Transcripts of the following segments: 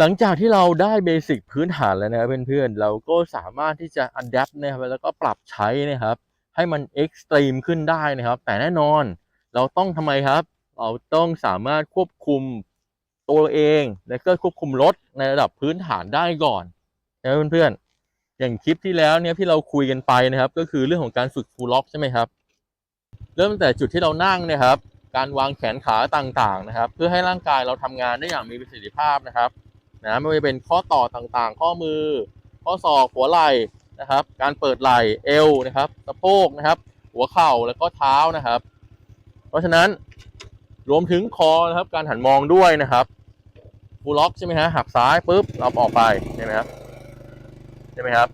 หลังจากที่เราได้เบสิกพื้นฐานแล้วนะครับเพื่อนๆ เราก็สามารถที่จะอัดแอปนะครับแล้วก็ปรับใช้นะครับ ให้มันเอ็กซ์ตรีมขึ้นได้นะครับ แต่แน่นอนเราต้องทำไมครับ เราต้องสามารถควบคุมตัวเองและก็ควบคุมรถในระดับพื้นฐานได้ก่อนนะเพื่อนๆ อย่างคลิปที่แล้วเนี่ยที่เราคุยกันไปนะครับ ก็คือเรื่องของการฝึกฟูลล็อกใช่ไหมครับ เริ่มตั้งแต่จุดที่เรานั่งนะครับ การวางแขนขาต่างๆนะครับ เพื่อให้ร่างกายเราทำงานได้อย่างมีประสิทธิภาพนะครับ นะไม่ว่าจะเป็นข้อต่อต่างๆ ข้อมือ ข้อศอกหัวไหล่นะครับ การเปิดไหล่เอวนะครับสะโพกนะครับ หัวเข่าแล้วก็เท้านะครับ เพราะฉะนั้นรวมถึงคอนะครับการหันมองด้วยนะครับฟูลล็อกใช่ไหมฮะหักซ้ายปุ๊บเราออกไปใช่ไหมครับใช่ไหมครับ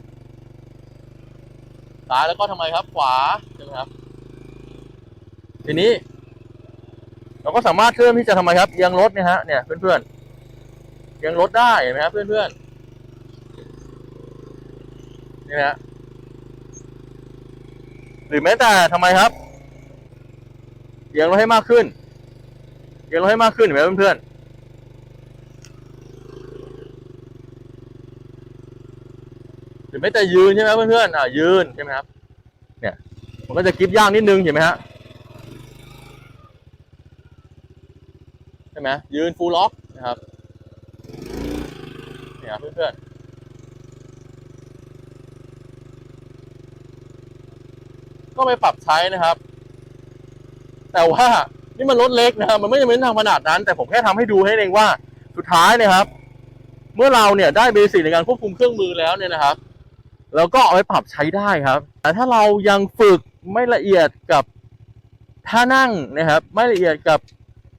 ซ้ายแล้วก็ทำไมครับขวาใช่ไหมครับ ทีนี้ เราก็สามารถเริ่มที่จะทำไมครับเอียงรถเนี่ยฮะเนี่ยเพื่อนๆเอี ยังรถได้เห็นไหมครับเพื่อนๆนี่นะหรือแม้แต่ทำไมครับเอียงรถให้มากขึ้นเอียงรถให้มากขึ้นเห็นไหมเพื่อนๆหรือแม้แต่ยืนใช่ไหมเพื่อนๆอ่ายืนใช่ไหมครับ เนี่ยมันก็จะกริบย่างนิดนึงเห็นไหมฮะใช่ไหมยืนฟูลล็อกนะครับ เนี่ยเพื่อนๆก็ไปปรับใช้นะครับ แต่ว่านี่มันรถเล็กนะครับมันไม่จำเป็นต้องทำขนาดนั้น แต่ผมแค่ทำให้ดูให้เองว่า สุดท้ายนะครับ เมื่อเราเนี่ยได้เบสิกในการควบคุมเครื่องมือแล้วเนี่ยนะครับเราก็เอาไปปรับใช้ได้ครับ แต่ถ้าเรายังฝึกไม่ละเอียดกับท่านั่งนะครับ ไม่ละเอียดกับ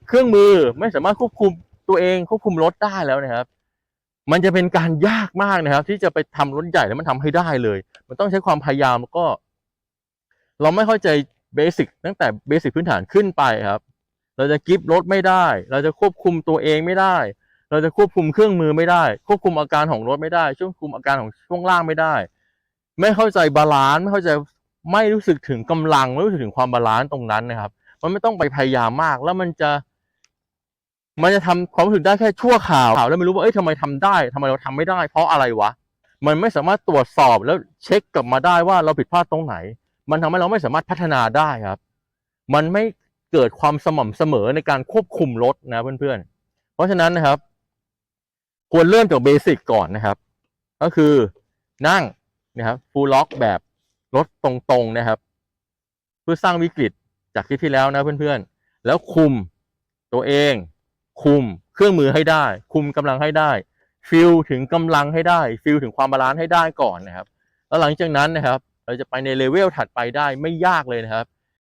เครื่องมือไม่สามารถควบคุมตัวเองควบคุมรถได้แล้วนะครับ มันจะเป็นการยากมากนะครับ ที่จะไปทำรถใหญ่แล้วมันทำให้ได้เลย มันต้องใช้ความพยายามแล้วก็ เราไม่เข้าใจเบสิกตั้งแต่เบสิกพื้นฐานขึ้นไปครับ เราจะกิฟรถไม่ได้ เราจะควบคุมตัวเองไม่ได้ เราจะควบคุมเครื่องมือไม่ได้ ควบคุมอาการของรถไม่ได้ควบคุมอาการของช่วงล่างไม่ได้ ไม่เข้าใจบาลานซ์ไม่เข้าใจไม่รู้สึกถึงกำลังไม่รู้สึกถึงความบาลานซ์ตรงนั้นนะครับ มันไม่ต้องไปพยายามมากแล้วมันจะ มันจะทำความรู้สึกได้แค่ชั่วข่าวแล้วไม่รู้ว่าเอ้ยทำไมทำได้ทำไมเราทำไม่ได้ เพราะอะไรวะ มันไม่สามารถตรวจสอบแล้วเช็คกลับมาได้ว่าเราผิดพลาดตรงไหน มันทำให้เราไม่สามารถพัฒนาได้ครับ มันไม่เกิดความสม่ำเสมอในการควบคุมรถนะเพื่อนๆ เพราะฉะนั้นนะครับ ควรเริ่มจากเบสิกก่อนนะครับ ก็คือนั่งนะครับฟูลล็อกแบบรถตรงๆนะครับ เพื่อสร้างวิกฤตจากคลิปที่แล้วนะเพื่อนๆ แล้วคุมตัวเอง คุมเครื่องมือให้ได้ คุมกำลังให้ได้ ฟิลถึงกำลังให้ได้ ฟิลถึงความบาลานซ์ให้ได้ก่อนนะครับ แล้วหลังจากนั้นนะครับ เราจะไปในเลเวลถัดไปได้ไม่ยากเลยนะครับ